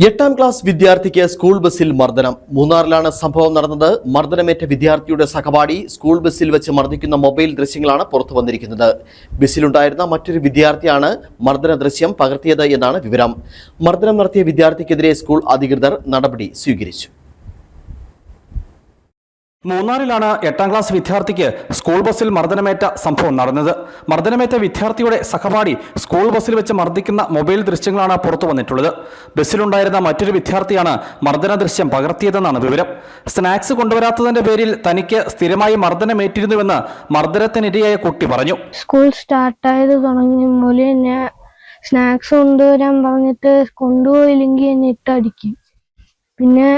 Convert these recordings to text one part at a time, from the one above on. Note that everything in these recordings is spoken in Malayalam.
എട്ടാം ക്ലാസ് വിദ്യാർത്ഥിക്ക് സ്കൂൾ ബസ്സിൽ മർദ്ദനം. മൂന്നാറിലാണ് സംഭവം നടന്നത്. മർദ്ദനമേറ്റ വിദ്യാർത്ഥിയുടെ സഹപാഠി സ്കൂൾ ബസ്സിൽ വെച്ച് മർദ്ദിക്കുന്ന മൊബൈൽ ദൃശ്യങ്ങളാണ് പുറത്തു വന്നിരിക്കുന്നത്. ബസ്സിലുണ്ടായിരുന്ന മറ്റൊരു വിദ്യാർത്ഥിയാണ് മർദ്ദന ദൃശ്യം പകർത്തിയത് എന്നാണ് വിവരം. മർദ്ദനം നടത്തിയ വിദ്യാർത്ഥിക്കെതിരെ സ്കൂൾ അധികൃതർ നടപടി സ്വീകരിച്ചു. മൂന്നാറിലാണ് എട്ടാം ക്ലാസ് വിദ്യാർത്ഥിക്ക് സ്കൂൾ ബസ്സിൽ മർദ്ദനമേറ്റ സംഭവം നടന്നത്. മർദ്ദനമേറ്റ വിദ്യാർത്ഥിയുടെ സഹപാഠി സ്കൂൾ ബസ്സിൽ വെച്ച് മർദ്ദിക്കുന്ന മൊബൈൽ ദൃശ്യങ്ങളാണ് പുറത്തു വന്നിട്ടുള്ളത്. ബസ്സിലുണ്ടായിരുന്ന മറ്റൊരു വിദ്യാർത്ഥിയാണ് മർദ്ദന ദൃശ്യം പകർത്തിയതെന്നാണ് വിവരം. സ്നാക്സ് കൊണ്ടുവരാത്തതിന്റെ പേരിൽ തനിക്ക് സ്ഥിരമായി മർദ്ദനമേറ്റിരുന്നുവെന്ന് മർദ്ദനത്തിനിരയായ കുട്ടി പറഞ്ഞു. സ്കൂൾ സ്റ്റാർട്ടായത് തുടങ്ങി മൂലം ഞാൻ സ്നാക്സ് കൊണ്ടുവരാൻ പറഞ്ഞിട്ട് കൊണ്ടുപോയില്ലെങ്കിൽ എന്നെ പിന്നെ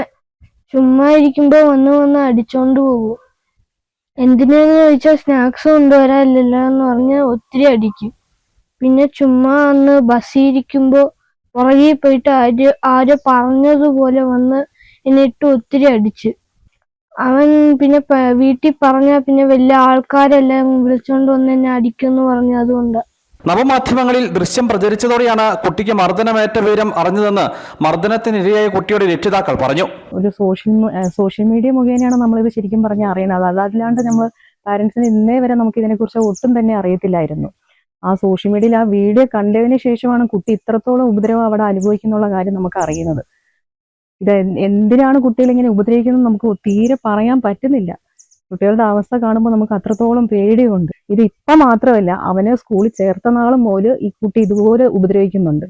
ചുമ്മാ ഇരിക്കുമ്പോ വന്ന് വന്ന് അടിച്ചോണ്ട് പോകും. എന്തിനാന്ന് ചോദിച്ചാൽ സ്നാക്സ് കൊണ്ടുവരാനില്ലല്ലോ എന്ന് പറഞ്ഞ് ഒത്തിരി അടിക്കും. പിന്നെ ചുമ്മാ അന്ന് ബസ്സിൽ ഇരിക്കുമ്പോൾ പുറകിൽ പോയിട്ട് ആര് ആരോ പറഞ്ഞതുപോലെ വന്ന് എന്നിട്ട് ഒത്തിരി അടിച്ച്. അവൻ പിന്നെ വീട്ടിൽ പറഞ്ഞാൽ പിന്നെ വലിയ ആൾക്കാരെല്ലാം വിളിച്ചോണ്ട് വന്ന് എന്നെ അടിക്കുമെന്ന് പറഞ്ഞു അതുകൊണ്ട്. നവമാധ്യമങ്ങളിൽ ദൃശ്യം പ്രചരിച്ചതോടെയാണ് കുട്ടിക്ക് മർദ്ദനമേറ്റ വിവരം അറിഞ്ഞതെന്ന് മർദ്ദനത്തിനിരയായ കുട്ടിയുടെ രക്ഷിതാക്കൾ പറഞ്ഞു. ഒരു സോഷ്യൽ സോഷ്യൽ മീഡിയ മുഖേനയാണ് നമ്മളിത് ശരിക്കും പറഞ്ഞ് അറിയുന്നത്. അതല്ലാണ്ട് നമ്മൾ പാരന്റ്സിന് ഇന്നേ വരെ നമുക്ക് ഇതിനെക്കുറിച്ച് ഒട്ടും തന്നെ അറിയത്തില്ലായിരുന്നു. ആ സോഷ്യൽ മീഡിയയിൽ ആ വീഡിയോ കണ്ടതിന് ശേഷമാണ് കുട്ടി ഇത്രത്തോളം ഉപദ്രവം അവിടെ അനുഭവിക്കുന്നുള്ള കാര്യം നമുക്ക് അറിയുന്നത്. ഇത് എന്തിനാണ് കുട്ടികൾ ഇങ്ങനെ ഉപദ്രവിക്കുന്നത്? നമുക്ക് തീരെ പറയാൻ പറ്റുന്നില്ല. കുട്ടികളുടെ അവസ്ഥ കാണുമ്പോൾ നമുക്ക് അത്രത്തോളം പേടിയുണ്ട്. ഇത് ഇപ്പൊ മാത്രമല്ല അവനെ സ്കൂളിൽ ചേർത്ത നാളും മുതൽ ഈ കുട്ടി ഇതുപോലെ ഉപദ്രവിക്കുന്നുണ്ട്.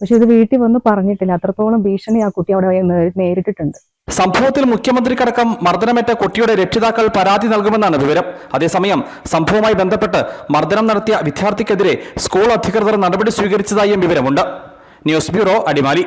പക്ഷെ ഇത് വീട്ടിൽ വന്ന് പറഞ്ഞിട്ടില്ല. അത്രത്തോളം ഭീഷണി ആ കുട്ടി അവിടെ നേരിട്ടിട്ടുണ്ട്. സംഭവത്തിൽ മുഖ്യമന്ത്രിക്കടക്കം മർദ്ദനമേറ്റ കുട്ടിയുടെ രക്ഷിതാക്കൾ പരാതി നൽകുമെന്നാണ് വിവരം. അതേസമയം സംഭവവുമായി ബന്ധപ്പെട്ട് മർദ്ദനം നടത്തിയ വിദ്യാർത്ഥിക്കെതിരെ സ്കൂൾ അധികൃതർ നടപടി സ്വീകരിച്ചതായും വിവരമുണ്ട്. News bureau Adimali.